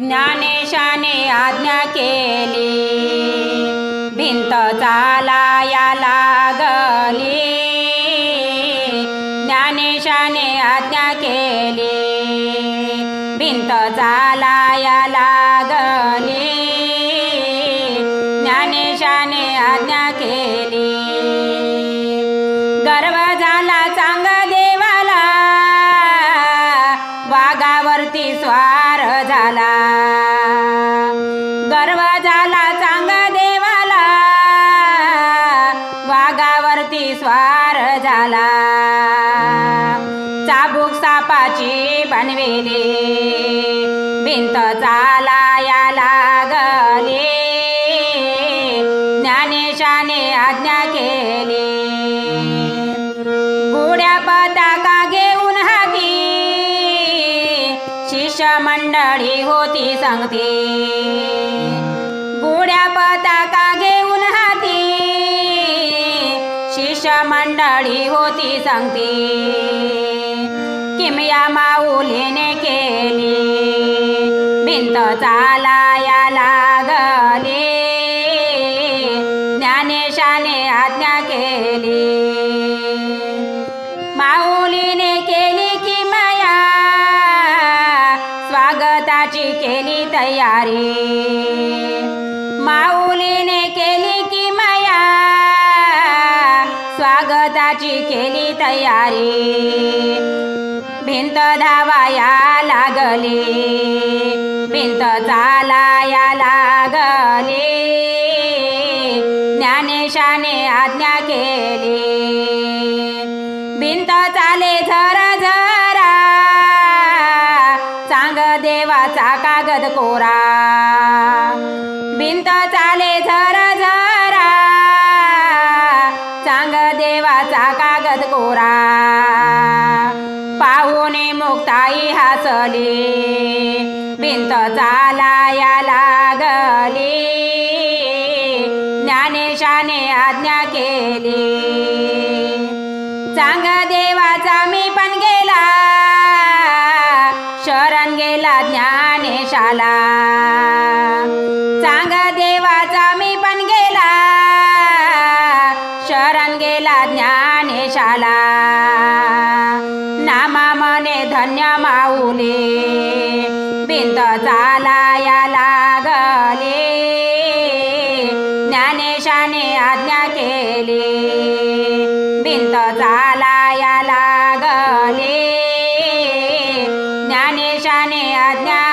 ज्ञानेशाने आज्ञा केली. भिंत चालाया लागली. ज्ञानेशाने आज्ञा केली. भिंत चालाया लागली. ज्ञानेशाने आज्ञा स्वार झाला. गर्व झाला चांग देवाला. वाघावरती स्वार झाला. चाबूक सापाची बनविली. भिंत चाला. शिष्य मंडळी होती सांगते. गुड्या पताका घेऊन हाती. शिष्य मंडळी होती सांगते. किमया माऊलीने केली. भिंत चालाया लागली. ज्ञानेशाने आज्ञा केली. केली तयारी. माऊलीने केली की माया. स्वागताची केली तयारी. भिंत धावाया लागली. भिंत चालाया लागली. ज्ञानेशाने आज्ञा केली. भिंत चाले झर झरा कोरा. भिंत चाले झर झरा. चांग देवाचा कागद कोरा. पाहुणे मुक्ताई हसली. भिंत चालाया लागली. ज्ञानेशाने आज्ञा केली. चांग ज्ञानेशाला. सांगा देवाचा मी पण गेला. शरण गेला ज्ञानेशाला. नामा मने धन्य माऊले. भिंत चालाया लागले. ज्ञानेशाने आज्ञा केली. भिंत चाला sehatnya